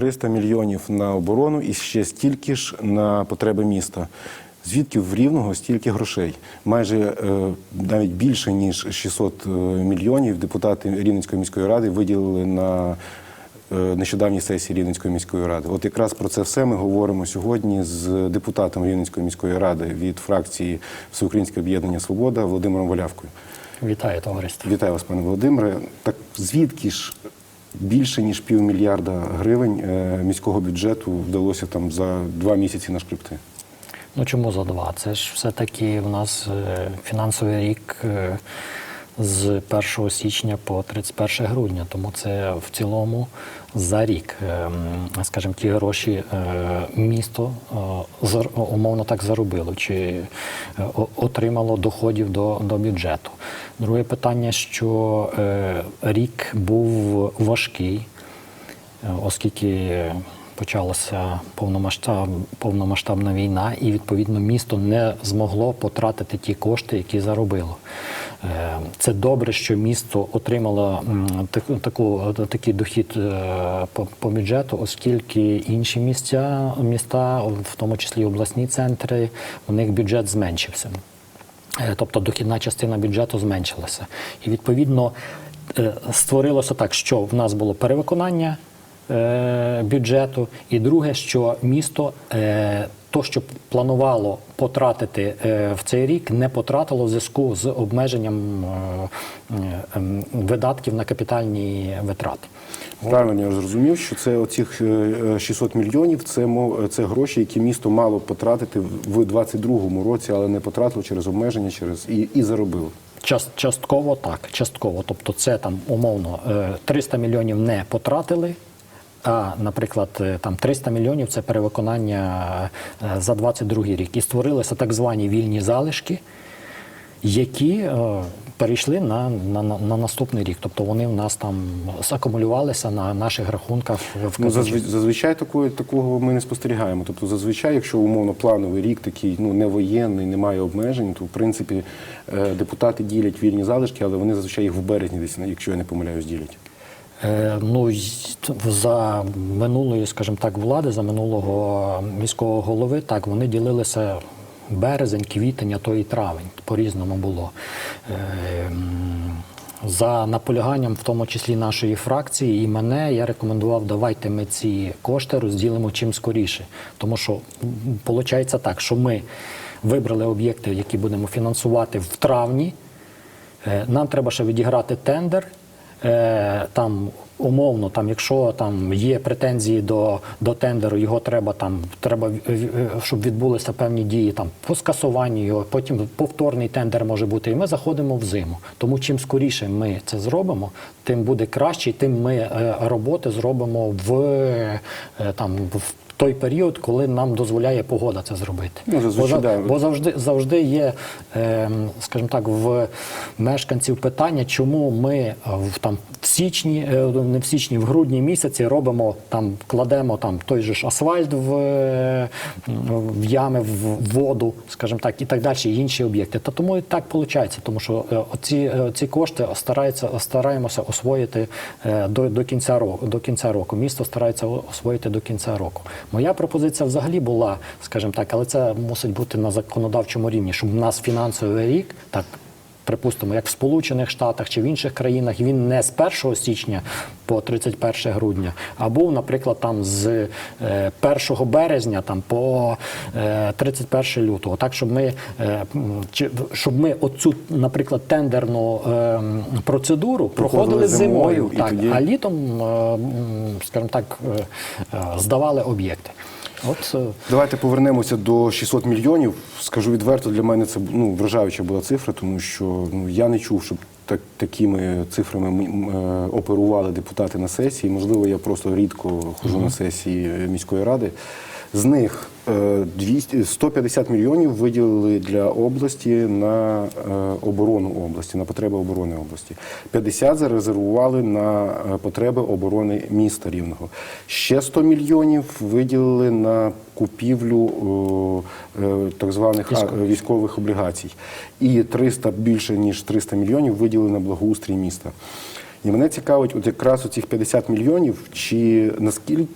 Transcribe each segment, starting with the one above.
300 мільйонів на оборону і ще стільки ж на потреби міста. Звідки в Рівного стільки грошей? Майже е, навіть більше ніж 600 мільйонів депутати Рівненської міської ради виділили на е, нещодавній сесії Рівненської міської ради. От якраз про це все ми говоримо сьогодні з депутатом Рівненської міської ради від фракції Всеукраїнське об'єднання Свобода Володимиром Волявкою. Вітаю товариство. Вітаю вас, пане Володимире. Так звідки ж більше ніж півмільярда гривень е, міського бюджету вдалося там за два місяці нашкребти? Ну чому за два? Це ж все-таки в нас е, фінансовий рік е, з 1 січня по 31 грудня, тому це в цілому за рік, е, скажімо, ті гроші е, місто е, умовно так заробило, чи е, отримало доходів до, до бюджету. Друге питання, що рік був важкий. Оскільки почалася повномасштаб, повномасштабна війна, і відповідно місто не змогло потратити ті кошти, які заробило. Е, Це добре, що місто отримало таку, таку, такий дохід е, по, по бюджету, оскільки інші місця, міста, в тому числі обласні центри, у них бюджет зменшився. Е, Тобто дохідна частина бюджету зменшилася. І відповідно е, створилося так, що в нас було перевиконання е, бюджету, і друге, що місто е, то, що планувало потратити е, в цей рік, не потратило в зв'язку з обмеженням е, е, видатків на капітальні витрати. Правильно я зрозумів, що це оцих е, 600 мільйонів це це гроші, які місто мало потратити в 22-му році, але не потратило через обмеження, через і, і заробило. Час- Частково так, частково. Тобто, це там умовно е, 300 мільйонів не потратили. А, наприклад, е, там 300 мільйонів це перевиконання е, за 22 рік. І створилися так звані вільні залишки, які е, перейшли на, на, на, на наступний рік. Тобто вони в нас там закумулювалися на наших рахунках в Ну, зазвичай, такого, такого ми не спостерігаємо. Тобто, зазвичай, якщо умовно плановий рік такий ну не воєнний, немає обмежень, то в принципі депутати ділять вільні залишки, але вони зазвичай їх в березні десь, якщо я не помиляюсь, ділять. Е, Ну, за минулої, скажімо так, влади, за минулого міського голови, так, вони ділилися березень, квітень, а то і травень. По-різному було. Е, За наполяганням, в тому числі нашої фракції, і мене, я рекомендував, давайте ми ці кошти розділимо чим скоріше. Тому що виходить так, що ми вибрали об'єкти, які будемо фінансувати в травні. Е, Нам треба ще відіграти тендер. Е, Там умовно, там, якщо там є претензії до, до тендеру, його треба там, треба, щоб відбулися певні дії там по скасуванню його, потім повторний тендер може бути. І ми заходимо в зиму. Тому чим скоріше ми це зробимо, тим буде краще, тим ми е, роботи зробимо в е, там в той період, коли нам дозволяє погода це зробити. Ну, бо, бо завжди завжди є, е, скажімо так, в мешканців питання, чому ми е, в там в січні, е, не в січні, в грудні місяці робимо там, кладемо там той же ж асфальт в, в ями, в воду, скажімо так, і так далі, і інші об'єкти. Та тому і так виходить, тому що е, оці, е, ці кошти стараються, стараємося освоїти до, до кінця року. До кінця року. Місто старається освоїти до кінця року. Моя пропозиція взагалі була, скажімо так, але це мусить бути на законодавчому рівні, щоб у нас фінансовий рік так. Припустимо, як в Сполучених Штатах чи в інших країнах він не з 1 січня по 31 грудня, а був, наприклад, там з е, 1 березня там по е, 31 лютого. Так, щоб ми, е, щоб ми оцю, наприклад, тендерну е, процедуру Проходили зимою, зимою, так, тоді- а літом, е, скажімо так, е, е, здавали об'єкти. От е, Давайте повернемося до 600 мільйонів. Скажу відверто, для мене це ну, вражаюча була цифра, тому що ну, я не чув, щоб так, такими цифрами е, оперували депутати на сесії. Можливо, я просто рідко ходжу на сесії міської ради. З них е, 200, 150 мільйонів виділили для області на е, оборону області, на потреби оборони області. 50 зарезервували на е, потреби оборони міста Рівного. Ще 100 мільйонів виділили на купівлю е, е, так званих військових облігацій. І 300, більше ніж 300 мільйонів виділили на благоустрій міста. І мене цікавить, от якраз оцих 50 мільйонів, чи наскільки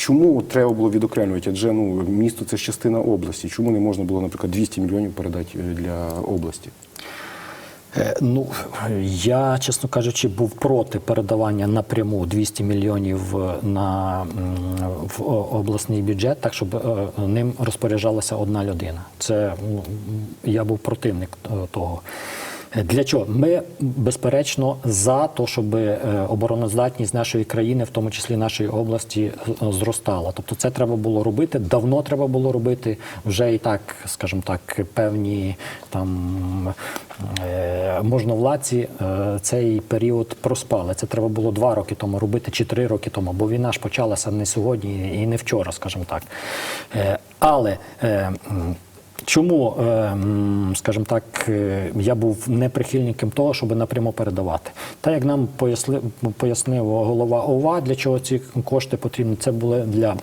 Чому треба було відокремлювати? Адже ну, місто це ж частина області. Чому не можна було, наприклад, 200 мільйонів передати е, для області? Е, Ну, я, чесно кажучи, був проти передавання напряму 200 мільйонів е, на в обласний бюджет, так щоб ним розпоряджалася одна людина. Це ну, я був противник того. Для чого? Ми безперечно за те, щоб е, обороноздатність нашої країни, в тому числі нашої області, е, зростала. Тобто це треба було робити, давно треба було робити. Вже і так, скажімо так, певні там е, можновладці цей період проспали. Це треба було два роки тому робити чи три роки тому, бо війна ж почалася не сьогодні і не вчора, скажімо так. Але Чому, е, скажімо так, е, я був не прихильником того, щоб напряму передавати? Та як нам пояснив голова ОВА, для чого ці кошти потрібні, це були для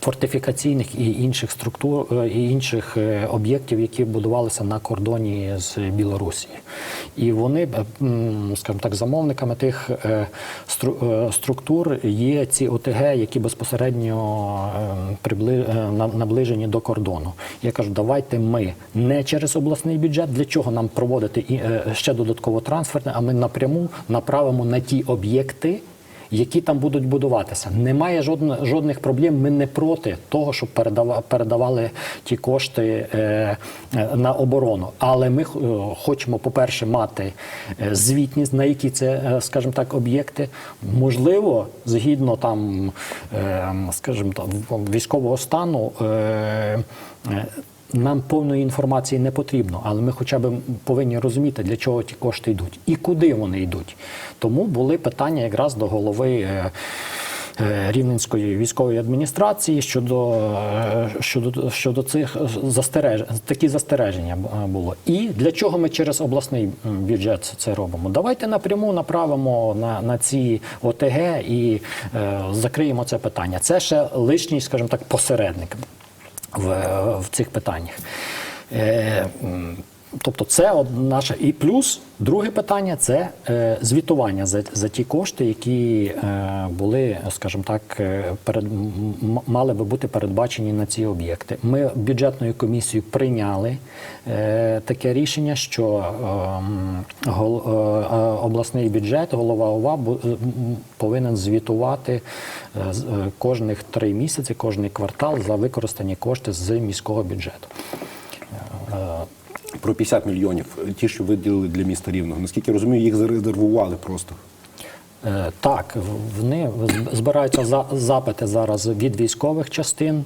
фортифікаційних і інших структур е, і інших е, об'єктів, які будувалися на кордоні з Білорусією. І вони, е, скажімо так, замовниками тих стру- структур є ці ОТГ, які безпосередньо наближені до кордону. Я кажу, давайте ми не через обласний бюджет, для чого нам проводити ще додатково трансферне, а ми напряму направимо на ті об'єкти які там будуть будуватися. Немає жодних, жодних проблем. Ми не проти того, щоб передава, передавали ті кошти е, е, на оборону. Але ми е, хочемо, по-перше, мати е, звітність, на які це, скажімо так, об'єкти. Можливо, згідно там, е, скажімо так, військового стану. Е, нам повної інформації не потрібно, але ми хоча б повинні розуміти, для чого ті кошти йдуть і куди вони йдуть. Тому були питання якраз до голови. е, е, Рівненської військової адміністрації щодо, е, щодо, щодо цих застереж... такі застереження було. І для чого ми через обласний бюджет це робимо? Давайте напряму направимо на, на ці ОТГ і е, закриємо це питання. Це ще лишній, скажімо так, посередник в, в цих питаннях. Е, Тобто це наше і плюс друге питання це е, звітування за, за ті кошти, які е, були, скажімо так, е, перед мали би бути передбачені на ці об'єкти. Ми бюджетною комісією прийняли е, таке рішення, що ем, гол, е, е, обласний бюджет, голова ОВА бу- повинен звітувати е, е, кожних три місяці, кожний квартал за використані кошти з міського бюджету. Про 50 мільйонів, ті, що виділили для міста Рівного. Наскільки я розумію, їх зарезервували просто. Е, Так, вони збираються за- запити зараз від військових частин.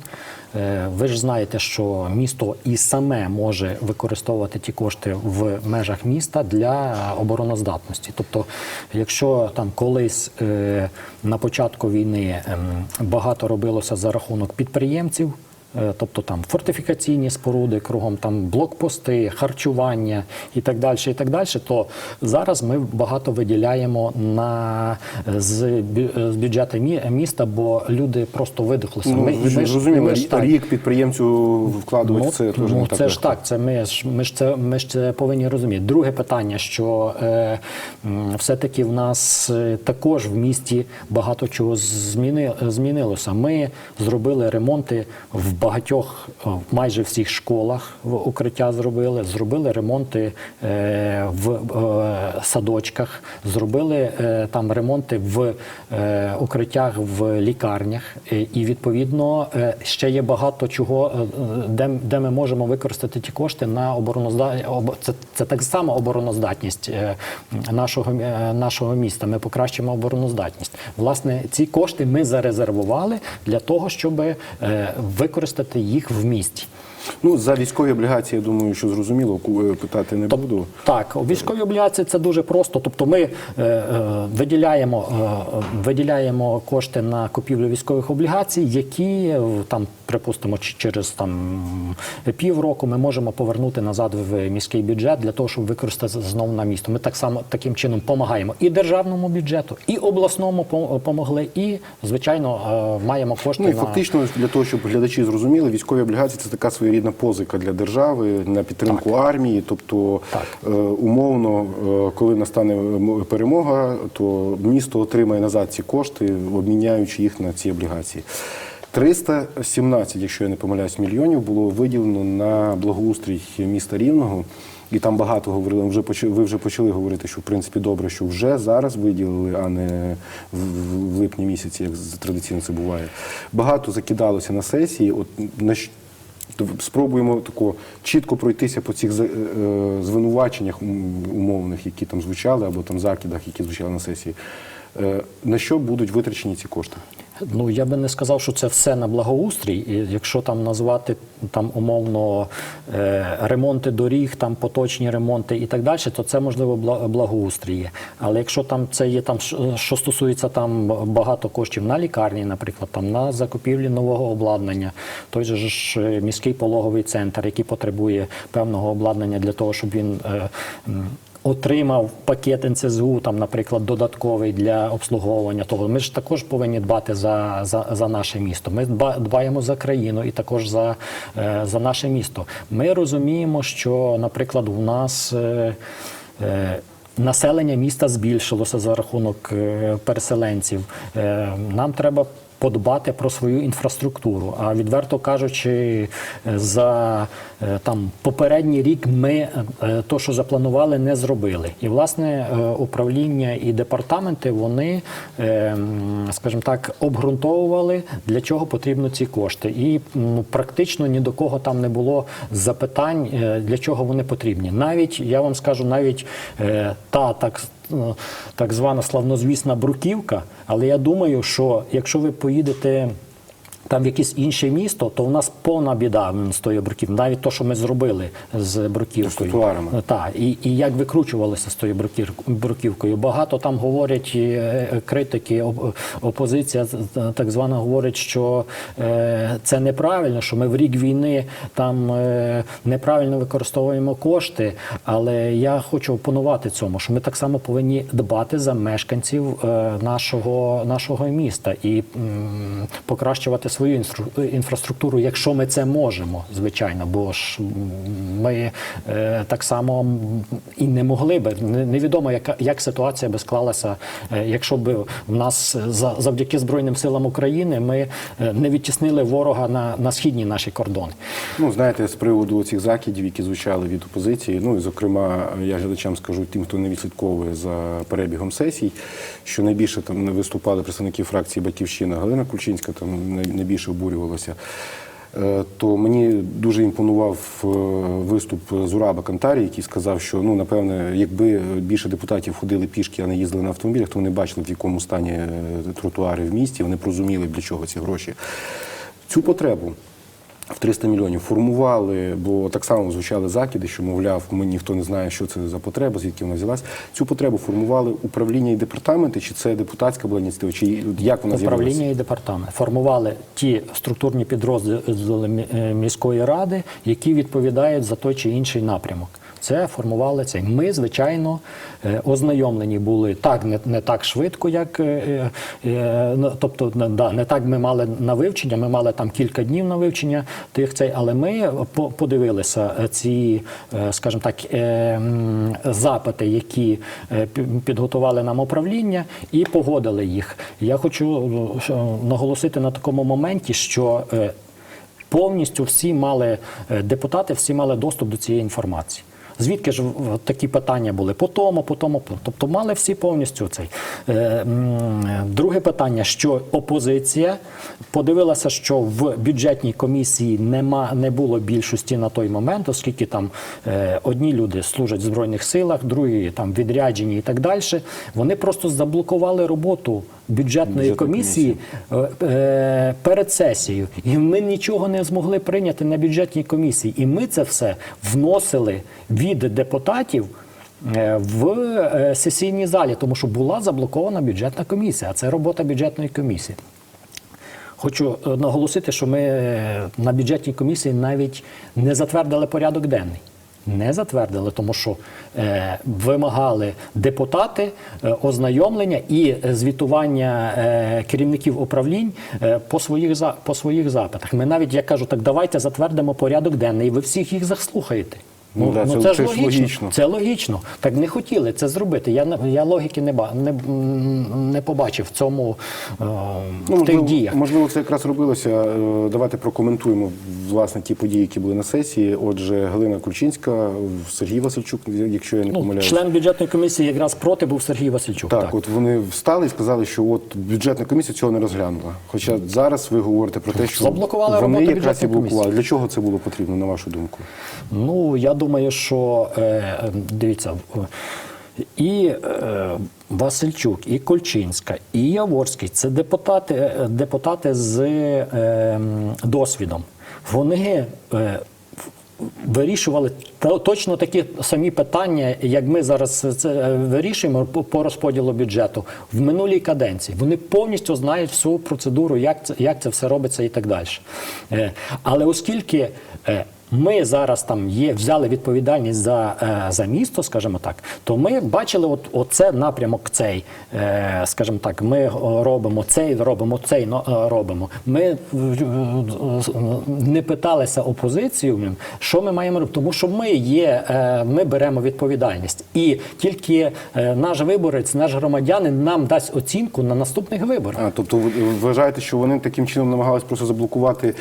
Е, Ви ж знаєте, що місто і саме може використовувати ті кошти в межах міста для обороноздатності. Тобто, якщо там колись е, на початку війни ем, багато робилося за рахунок підприємців. Е, Тобто там фортифікаційні споруди кругом, там блокпости, харчування і так далі, і так далі, то зараз ми багато виділяємо на з, з бюджету міста, бо люди просто видихлися. Ну, ж ми розуміли, ми ж так- рік підприємцю вкладувати це теж ну, не це так ж так. Це ми ж ми ж це ми ж це повинні розуміти. Друге питання, що е, все-таки в нас е, також в місті багато чого зміни, змінилося. Ми зробили ремонти в багатьох, майже всіх школах укриття зробили. Зробили ремонти е, в садочках, зробили е, там ремонти в е, укриттях в лікарнях. І відповідно ще є багато чого, де, де ми можемо використати ті кошти на обороноздатність. Це, це так само обороноздатність нашого, нашого міста. Ми покращимо обороноздатність. Власне, ці кошти ми зарезервували для того, щоб е, використати їх в місті. Ну, за військові облігації, я думаю, що зрозуміло, е, питати не буду. Так, у військовій облігації це дуже просто. Тобто ми е, е, виділяємо, е, виділяємо кошти на купівлю військових облігацій, які е, там, припустимо, через там півроку ми можемо повернути назад в міський бюджет для того, щоб використати знову на місто. Ми так само таким чином допомагаємо і державному бюджету, і обласному помогли, і звичайно е, маємо кошти Ну і на фактично, для того, щоб глядачі зрозуміли, військові облігації це така своєрідна позика для держави на підтримку армії. Тобто, Так. е, умовно, е, коли настане перемога, то місто отримає назад ці кошти, обміняючи їх на ці облігації. 317, якщо я не помиляюсь, мільйонів було виділено на благоустрій міста Рівного. І там багато говорили. Вже ви вже почали говорити, що в принципі добре, що вже зараз виділили, а не в, в- в липні місяці, як традиційно це буває. Багато закидалося на сесії. От на спробуємо тако чітко пройтися по цих е, звинуваченнях умовних, які там звучали, або там закидах, які звучали на сесії. Е, На що будуть витрачені ці кошти? Ну я би не сказав, що це все на благоустрій. Якщо там назвати там умовно е, ремонти доріг, там поточні ремонти і так далі, то це можливо благоустрій. Але якщо там це є там, що- стосується там багато коштів на лікарні, наприклад, там на закупівлі нового обладнання, той же ж е, міський пологовий центр, який потребує певного обладнання для того, щоб він. Отримав пакет НЦЗУ, там, наприклад, додатковий для обслуговування того. Ми ж також повинні дбати за, за, за наше місто. Ми дба- дбаємо за країну і також за, е, за наше місто. Ми розуміємо, що, наприклад, у нас. Е, е, Населення міста збільшилося за рахунок переселенців. Нам треба подбати про свою інфраструктуру. А відверто кажучи, за е, там попередній рік ми е, то, що запланували, не зробили. І власне е, управління і департаменти вони, скажімо так, обґрунтовували для чого потрібно ці кошти. І ну, практично ні до кого там не було запитань, для чого вони потрібні. Навіть я вам скажу, навіть та так так звана славнозвісна бруківка. Але я думаю, що якщо ви поїдете. Там в якесь інше місто, то в нас повна біда з тою бруківкою. Навіть то, що ми зробили з бруківкою. З. Так, і, і як викручувалися з тою бруківкою. Багато там говорять е, е, критики, оп- опозиція так звана говорить, що е, це неправильно, що ми в рік війни там неправильно використовуємо кошти. Але я хочу опонувати цьому, що ми так само повинні дбати за мешканців нашого, нашого міста і покращувати свою інфраструктуру, якщо ми це можемо, звичайно, бо ж ми е, так само і не могли би. Невідомо, яка як ситуація би склалася, е, якщо б в нас за, завдяки Збройним силам України ми е, не відтіснили ворога на, на східні наші кордони. Ну, знаєте, з приводу цих закидів, які звучали від опозиції, ну і зокрема, я глядачам скажу тим, хто не відслідковує за перебігом сесій, що найбільше там не виступали представники фракції Батьківщина Галина Кульчинська, там най- найбільше обурювалася. Е, То мені дуже імпонував е, виступ Зураба Кантарі, який сказав, що ну напевне, якби більше депутатів ходили пішки, а не їздили на автомобілях, то вони бачили, в якому стані е, тротуари в місті. Вони б розуміли, для чого ці гроші. Цю потребу в 300 мільйонів формували, бо так само звучали закиди, що мовляв, ми ніхто не знає, що це за потреба, звідки вона взялась. Цю потребу формували управління і департаменти, чи це депутатська була ініціатива, чи як вона з'явилася? Управління і департамент формували ті структурні підрозділи е, міської ради, які відповідають за той чи інший напрямок. Це формували цей. Ми, звичайно, е, ознайомлені були так, не, не так швидко, як е, е, ну, тобто, да, не так ми мали на вивчення. Ми мали там кілька днів на вивчення тих цей, але ми по- подивилися ці, скажімо так, запити, які підготували нам управління, і погодили їх. Я хочу наголосити на такому моменті, що повністю всі мали депутати, всі мали доступ до цієї інформації. Звідки ж такі питання були? По тому, по тому, по- тобто мали всі повністю цей. Е, Друге питання, що опозиція подивилася, що в бюджетній комісії нема, не було більшості на той момент, оскільки там е, одні люди служать в Збройних силах, другі там відряджені і так далі. Вони просто заблокували роботу бюджетної Бюджетної комісії е, перед сесією. І ми нічого не змогли прийняти на бюджетній комісії. І ми це все вносили від депутатів. е, В е, сесійній залі, тому що була заблокована бюджетна комісія, а це робота бюджетної комісії. Хочу наголосити, що ми е, на бюджетній комісії навіть не затвердили порядок денний. Не затвердили, тому що е, вимагали депутати е, ознайомлення і звітування е, керівників управлінь е, по своїх за по своїх запитах. Ми навіть я кажу, так давайте затвердимо порядок денний, і ви всіх їх заслухаєте. Ну, да, це- це, це ж логічно. логічно. Це логічно. Так не хотіли це зробити. Я, я логіки не, не, не побачив в цьому е, Ну, в тих можливо, діях. можливо, це якраз робилося. Е, Давайте прокоментуємо власне ті події, які були на сесії. Отже, Галина Кульчинська, Сергій Васильчук, якщо я не Ну, помиляюсь. член бюджетної комісії якраз проти був Сергій Васильчук. Так, от вони встали і сказали, що от бюджетна комісія цього не розглянула. Хоча зараз ви говорите про те, що Заблокували вони роботу якраз і блокували. комісії. Для чого це було потрібно, на вашу думку? Ну, я думаю, що е, дивіться, і е, Васильчук, і Кольчинська, і Яворський це депутати, депутати з е, досвідом. Вони е, вирішували точно такі самі питання, як ми зараз це е, вирішуємо по розподілу бюджету в минулій каденції. Вони повністю знають всю процедуру, як це, як це все робиться і так далі. Е, Але оскільки е, ми зараз там є, взяли відповідальність за, е, за місто, скажімо так, то ми бачили, от оце напрямок цей, е, скажімо так, ми робимо цей, робимо цей, но- е, робимо. Ми е, е, не питалися опозицію, що ми маємо робити, тому що ми є, е, ми беремо відповідальність, і тільки е, наш виборець, наш громадянин нам дасть оцінку на наступних виборах. А, тобто ви вважаєте, що вони таким чином намагалися просто заблокувати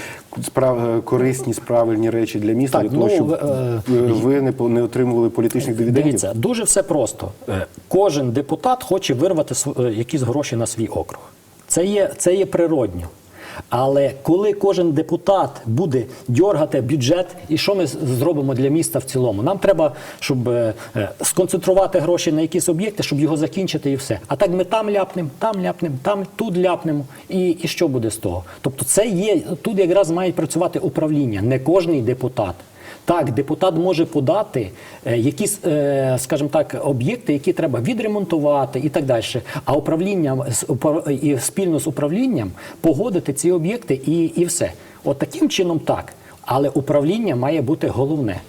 справ... е, корисні, правильні речі для міста, Так, для того, ну, щоб е, ви не, не отримували політичних дивідендів? Дивіться, дуже все просто. Е, Кожен депутат хоче вирвати е, якісь гроші на свій округ. Це є, це є природньо. Але коли кожен депутат буде дьоргати бюджет, і що ми зробимо для міста в цілому? Нам треба, щоб е, е, сконцентрувати гроші на якісь об'єкти, щоб його закінчити і все. А так ми там ляпнемо, там ляпнемо, там тут ляпнемо. І, і що буде з того? Тобто, це є тут якраз має працювати управління, не кожний депутат. Так, депутат може подати е, якісь, е, скажімо так, об'єкти, які треба відремонтувати і так далі. А управління з і спільно з управлінням погодити ці об'єкти і, і все. От таким чином так. Але управління має бути головне.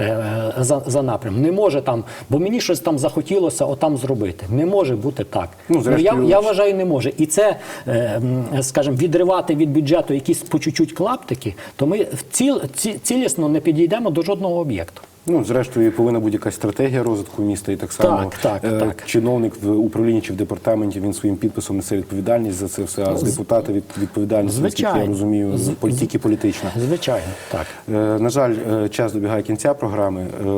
Е, За, за напрям. Не може там, бо мені щось там захотілося отам зробити. Не може бути так. Ну, я, я вважаю, не може. І це, е, скажімо, відривати від бюджету якісь по чуть-чуть клаптики, то ми ціл, ці, цілісно не підійдемо до жодного об'єкту. Ну, зрештою, повинна бути якась стратегія розвитку міста, і так само Так, так, е, так. чиновник в управлінні чи в департаменті він своїм підписом несе відповідальність за це все, а з депутата від відповідальність, наскільки я розумію, тільки політична. Звичайно, так. Е, На жаль, е, час добігає кінця програми. Е,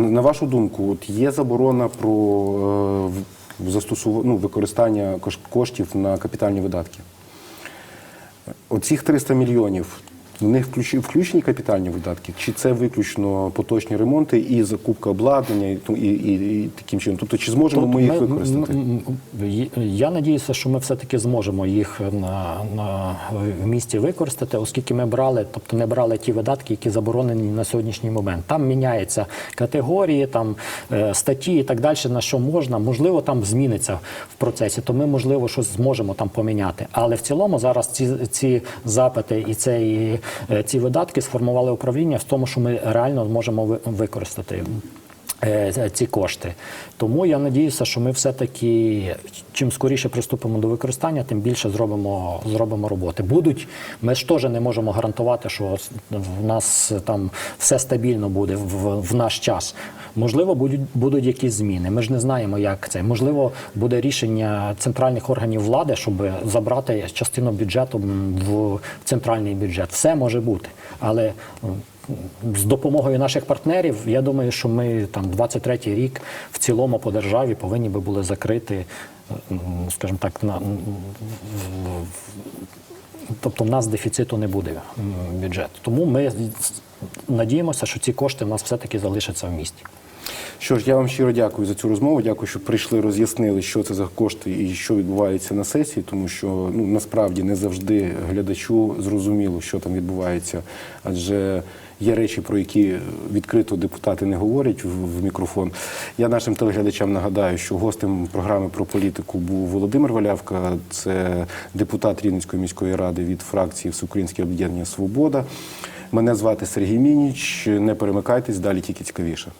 На вашу думку, от є заборона про е, в- ну, використання коштів на капітальні видатки? Оцих 300 мільйонів. В них включені капітальні видатки, чи це виключно поточні ремонти і закупка обладнання, і, і, і, і таким чином? Тобто, чи зможемо ми їх використати? м- м- Я надіюся, що ми все-таки зможемо їх на, на в місті використати, оскільки ми брали, тобто не брали ті видатки, які заборонені на сьогоднішній момент. Там міняються категорії, там е, статті і так далі, на що можна. Можливо, там зміниться в процесі, то ми, можливо, щось зможемо там поміняти. Але в цілому зараз ці, ці запити і цей, е, ці видатки сформували управління в тому, що ми реально зможемо використати. е, ці кошти. Тому я надіюся, що ми все-таки чим скоріше приступимо до використання, тим більше зробимо, зробимо роботи. Будуть, ми ж теж не можемо гарантувати, що в нас там все стабільно буде в, в наш час. Можливо, будуть, будуть якісь зміни. Ми ж не знаємо, як це. Можливо, буде рішення центральних органів влади, щоб забрати частину бюджету в центральний бюджет. Все може бути. Але з допомогою наших партнерів, я думаю, що ми там 23-й рік в цілому по державі повинні би були закрити, м, скажімо так, на тобто в нас дефіциту не буде бюджет. Тому ми надіємося, що ці кошти в нас все-таки залишаться в місті. Що ж, я вам щиро дякую за цю розмову. Дякую, що прийшли, роз'яснили, що це за кошти і що відбувається на сесії, тому що ну насправді не завжди глядачу зрозуміло, що там відбувається, адже є речі, про які відкрито депутати не говорять в, мікрофон. Я нашим телеглядачам нагадаю, що гостем програми про політику був Володимир Валявка, це депутат Рівненської міської ради від фракції Всеукраїнське об'єднання Свобода. Мене звати Сергій Мініч. Не перемикайтесь, далі тільки цікавіше.